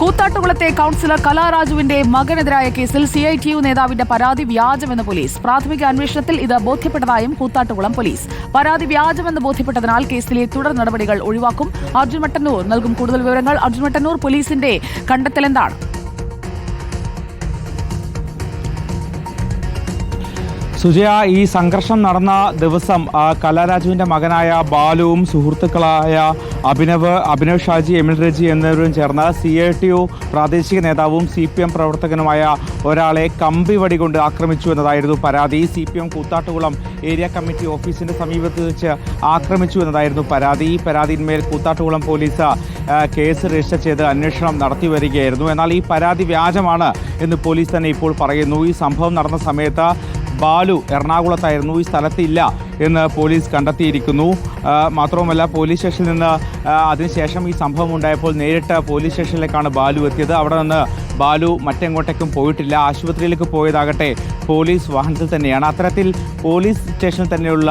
കൂത്താട്ടുകുളത്തെ councillor കലാരാജുവിന്റെ മകനെതിരായ കേസിൽ C I T U നേതാവിന്റെ പരാതി വ്യാജമെന്ന് പോലീസ്. പ്രാഥമിക അന്വേഷണത്തിൽ ഇത് ബോധ്യപ്പെട്ടതായും കൂത്താട്ടുകുളം പോലീസ്. പരാതി വ്യാജമെന്ന് ബോധ്യപ്പെട്ടതിനാൽ കേസിലെ തുടർ നടപടികൾ ഒഴിവാക്കും. അർജുൻ മട്ടന്നൂർ നൽകും കൂടുതൽ വിവരങ്ങൾ. അർജുൻ മട്ടന്നൂർ പോലീസിന്റെ കണ്ടെത്തൽ സുജയ ഈ സംഘർഷം നടന്ന ദിവസം കലാരാജുവിന്റെ മകനായ ബാലുവും സുഹൃത്തുക്കളായ അഭിനവ് അഭിനവ് ഷാജി എമിൽ റെജി എന്നിവരും ചേർന്ന് സി ഐ ടി യു പ്രാദേശിക നേതാവും സി പി എം പ്രവർത്തകനുമായ ഒരാളെ കമ്പി വടികൊണ്ട് ആക്രമിച്ചു എന്നതായിരുന്നു പരാതി. C P M Koothattukulam area committee ഓഫീസിന്റെ സമീപത്ത് വെച്ച് ആക്രമിച്ചു എന്നതായിരുന്നു പരാതി. ഈ പരാതിന്മേൽ കൂത്താട്ടുകുളം പോലീസ് കേസ് രജിസ്റ്റർ ചെയ്ത് അന്വേഷണം നടത്തി വരികയായിരുന്നു. എന്നാൽ ഈ പരാതി വ്യാജമാണ് എന്ന് പോലീസ് തന്നെ ഇപ്പോൾ പറയുന്നു. ഈ സംഭവം നടന്ന സമയത്ത് ബാലു എറണാകുളത്തായിരുന്നു. ഈ സ്ഥലത്തില്ല എന്ന് പോലീസ് കണ്ടെത്തിയിരിക്കുന്നു. മാത്രവുമല്ല പോലീസ് സ്റ്റേഷനിൽ നിന്ന് അതിനുശേഷം ഈ സംഭവം ഉണ്ടായപ്പോൾ നേരിട്ട് പോലീസ് സ്റ്റേഷനിലേക്കാണ് ബാലു എത്തിയത്. അവിടെ നിന്ന് ബാലു മറ്റെങ്ങോട്ടേക്കും പോയിട്ടില്ല. ആശുപത്രിയിലേക്ക് പോയതാകട്ടെ പോലീസ് വാഹനത്തിൽ തന്നെയാണ്. അത്തരത്തിൽ പോലീസ് സ്റ്റേഷനിൽ തന്നെയുള്ള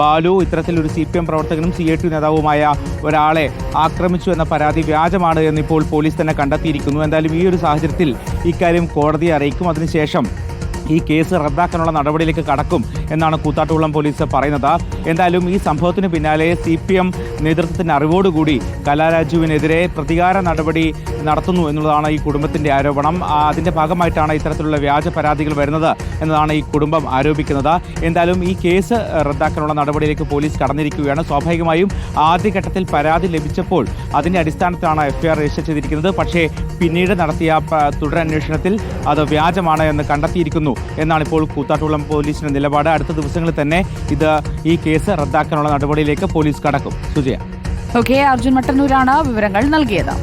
ബാലു ഇത്തരത്തിൽ ഒരു സി പി എം പ്രവർത്തകനും സി ഐ ടി നേതാവുമായ ഒരാളെ ആക്രമിച്ചു എന്ന പരാതി വ്യാജമാണ് എന്നിപ്പോൾ പോലീസ് തന്നെ കണ്ടെത്തിയിരിക്കുന്നു. എന്തായാലും ഈ ഒരു സാഹചര്യത്തിൽ ഇക്കാര്യം കോടതിയെ അറിയിക്കും. അതിനുശേഷം ഈ കേസ് റദ്ദാക്കാനുള്ള നടപടിയിലേക്ക് കടക്കും എന്നാണ് കൂത്താട്ടുകുളം പോലീസ് പറയുന്നത്. എന്തായാലും ഈ സംഭവത്തിന് പിന്നാലെ സി പി എം നേതൃത്വത്തിന്റെ അറിവോടുകൂടി കലാരാജുവിനെതിരെ പ്രതികാര നടപടി നടത്തുന്നു എന്നുള്ളതാണ് ഈ കുടുംബത്തിന്റെ ആരോപണം. അതിന്റെ ഭാഗമായിട്ടാണ് ഇത്തരത്തിലുള്ള വ്യാജ പരാതികൾ വരുന്നത് എന്നതാണ് ഈ കുടുംബം ആരോപിക്കുന്നത്. എന്തായാലും ഈ കേസ് റദ്ദാക്കാനുള്ള നടപടിയിലേക്ക് പോലീസ് കടന്നിരിക്കുകയാണ്. സ്വാഭാവികമായും ആദ്യഘട്ടത്തിൽ പരാതി ലഭിച്ചപ്പോൾ അതിന്റെ അടിസ്ഥാനത്തിലാണ് എഫ്ഐആർ രജിസ്റ്റർ ചെയ്തിരിക്കുന്നത്. പക്ഷേ പിന്നീട് നടത്തിയ തുടരന്വേഷണത്തിൽ അത് വ്യാജമാണ് എന്ന് കണ്ടെത്തിയിരിക്കുന്നു. എന്നാണ് ഇപ്പോൾ കൂത്താട്ടുകുളം പോലീസിന്റെ നിലപാട്. അടുത്ത ദിവസങ്ങളിൽ തന്നെ ഇത് ഈ കേസ് റദ്ദാക്കാനുള്ള നടപടിയിലേക്ക് പോലീസ് കടക്കും. സുജയ. ഓക്കെ അർജുൻ മട്ടന്നൂരാണ് വിവരങ്ങൾ നൽകിയത്.